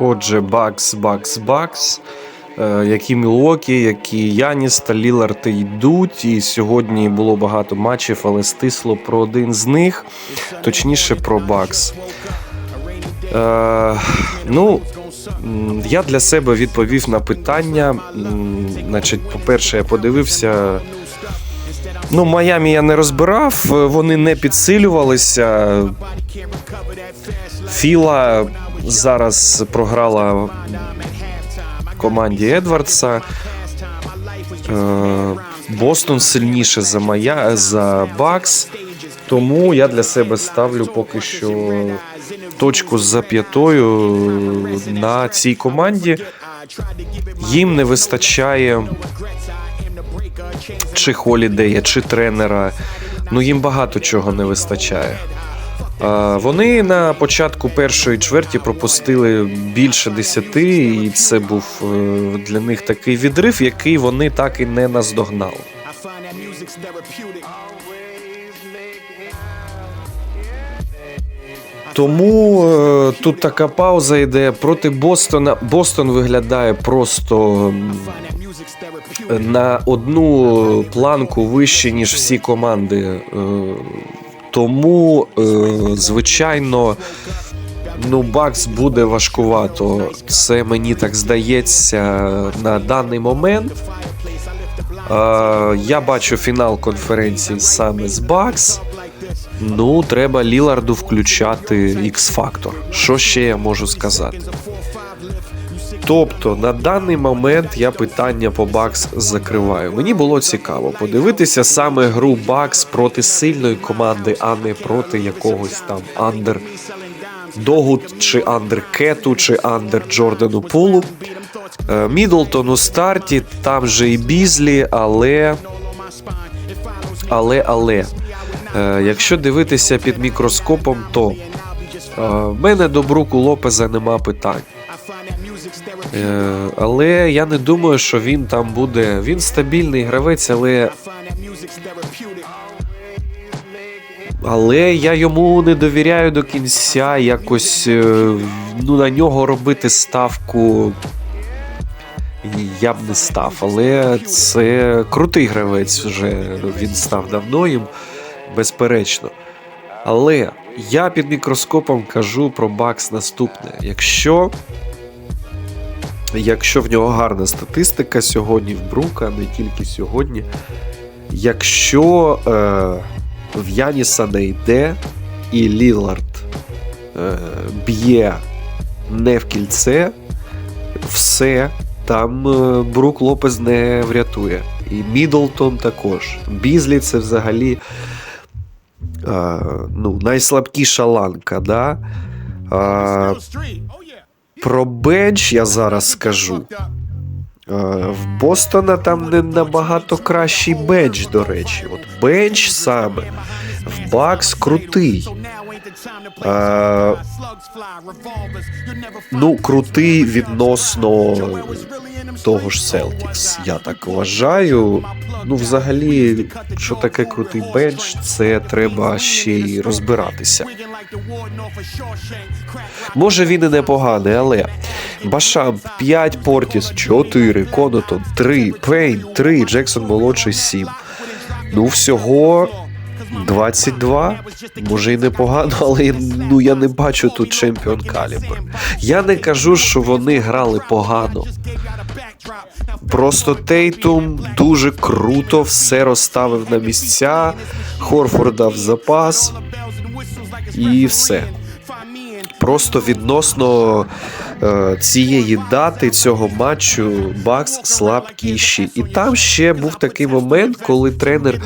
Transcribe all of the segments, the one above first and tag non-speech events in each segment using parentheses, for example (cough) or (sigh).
Отже, Бакс, Бакс, Бакс. Е, Які Мілокі, які Яніс та Лілард йдуть. І сьогодні було багато матчів, але стисло про один з них, точніше про Бакс. Е, ну, я для себе відповів на питання. Значить, по-перше, я подивився. Ну, Майамі я не розбирав, вони не підсилювалися. Філа зараз програла команді Едвардса. Е, Бостон сильніше за Майя за Бакс. Тому я для себе ставлю поки що точку з зап'ятою на цій команді. Їм не вистачає чи Холідея, чи тренера. Ну їм багато чого не вистачає. Вони на початку першої чверті пропустили більше десяти, і це був е, для них такий відрив, який вони так і не наздогнали. Тому е, тут така пауза йде проти Бостона. Бостон виглядає просто на одну планку вище, ніж всі команди. Тому, е, звичайно, ну, Бакс буде важкувато. Це мені так здається на даний момент. Е, Я бачу фінал конференції саме з Бакс. Ну, треба Ліларду включати X-фактор. Що ще я можу сказати? Тобто на даний момент я питання по Бакс закриваю. Мені було цікаво подивитися саме гру Бакс проти сильної команди, а не проти якогось там андер Догут чи андер Кету, чи андер Джордану Пулу. Е, Мідлтон у старті, там же і Бізлі, але. Але, але. Е, Якщо дивитися під мікроскопом, то е, в мене до Бруку Лопеза нема питань. Але я не думаю, що він там буде. Він стабільний гравець, але, але я йому не довіряю до кінця. Якось е, ну, на нього робити ставку. Я б не став, але це крутий гравець вже він став давно їм, безперечно. Але я під мікроскопом кажу про Бакс наступне. Якщо Якщо в нього гарна статистика сьогодні в Брука, не тільки сьогодні. Якщо е, в Яніса не йде і Лілард е, б'є не в кільце, все, там е, Брук Лопез не врятує. І Мідлтон також. Бізлі це взагалі е, ну, найслабкіша ланка. Да? Е, про бенч я зараз скажу. Е, В Бостона там не набагато кращий бенч, до речі. От бенч саме. В Бакс крутий. Е, Ну, крутий відносно того ж Celtics, я так вважаю. Ну, взагалі, що таке крутий бенч, це треба ще й розбиратися. Може він і непоганий, але Башам 5, Портіс 4, Конотон 3, Пейн 3, Джексон молодший 7. Ну, всього 22. Може і непогано, (laughs) але ну я не бачу тут чемпіон калібр. Я не кажу, що вони грали погано. Просто Тейтум дуже круто все розставив на місця, Хорфорда дав запас і все. Просто відносно цієї дати цього матчу Бакс слабкіші. І там ще був такий момент, коли тренер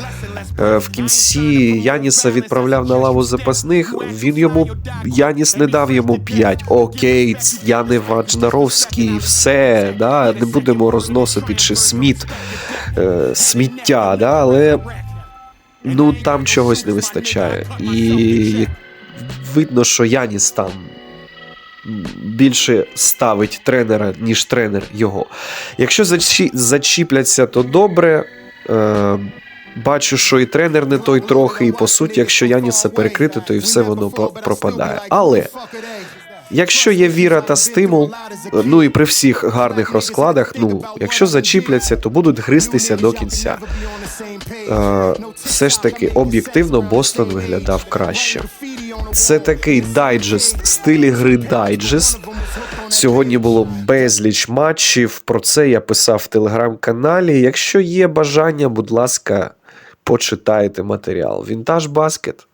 е, в кінці Яніса відправляв на лаву запасних. Він йому Яніс не дав йому 5. Окей, я не Ваджнаровський, все, да, не будемо розносити чи сміт е, сміття, да, але ну там чогось не вистачає. І видно, що Яніс там більше ставить тренера, ніж тренер його. Якщо зачі- зачіпляться, то добре. Е, бачу, що і тренер не той трохи, і по суті, якщо Яніса перекрити, то і все воно пропадає. Але якщо є віра та стимул, е, ну і при всіх гарних розкладах, ну якщо зачіпляться, то будуть гристися до кінця. Е, все ж таки, об'єктивно, Бостон виглядав краще. Це такий дайджест, стилі гри дайджест. Сьогодні було безліч матчів. Про це я писав в телеграм-каналі. Якщо є бажання, будь ласка, почитайте матеріал. Вінтаж баскет.